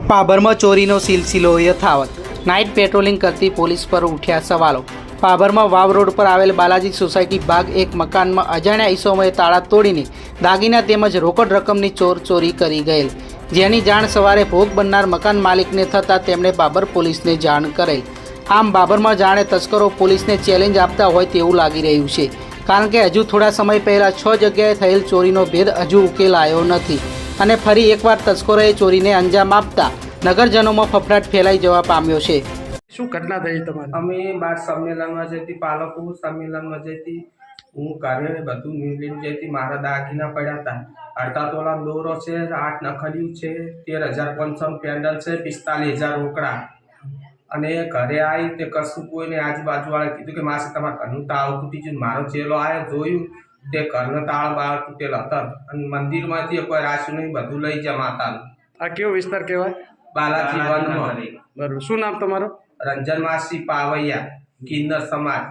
પાભરમાં ચોરીનો સિલસિલો યથાવત. નાઇટ પેટ્રોલિંગ કરતી પોલીસ પર ઉઠ્યા સવાલો. પાભરમાં વાવ રોડ પર આવેલ બાલાજી સોસાયટી ભાગ એક મકાનમાં અજાણ્યા ઈસમોએ તાળા તોડીને દાગીના તેમજ રોકડ રકમની ચોર ચોરી કરી ગયેલ. જેની જાણ સવારે ભોગ બનનાર મકાન માલિકને થતાં તેમણે બાબર પોલીસને જાણ કરેલ. આમ બાબરમાં જાણે તસ્કરો પોલીસને ચેલેન્જ આપતા હોય તેવું લાગી રહ્યું છે. કારણ કે હજુ થોડા સમય પહેલાં છ જગ્યાએ થયેલ ચોરીનો ભેદ હજુ ઉકેલાયો નથી અને ફરી એકવાર તસ્કરોએ ચોરીને અંજામ આપતા નગરજનોમાં ફફડાટ ફેલાઈ જવા પામ્યો છે. શું ઘટના થઈ તમારી? અમે બાર સંમેલનમાં જતી પાલકો સંમેલનમાં જતી હું કારણે બધું લઈને જતી મારા દાગીના પડ્યા હતા અડધા તોલા દોરો છે આઠ નખડ્યું છે તેર હજાર પાંચસો પેન્ડલ છે પિસ્તાલીસ હજાર રોકડા. અને ઘરે આવી તે કશું કોઈને આજુબાજુવાળા કીધું કે માસે તમારા ઘરનું તાળું તૂટી ગયું મારો ચેલો આવ્યો જોયું તે ઘરનો તાળ બાળ તૂટેલો હતા. અને મંદિરમાંથી કોઈ રાશિ નહીં બધું લઈ જા માતાનું. આ કેવો વિસ્તાર કહેવાય? બાલાજી વનમાં બરોબર. શું નામ તમારું? રંજન માસી પાવૈયા કિન્નર સમાજ.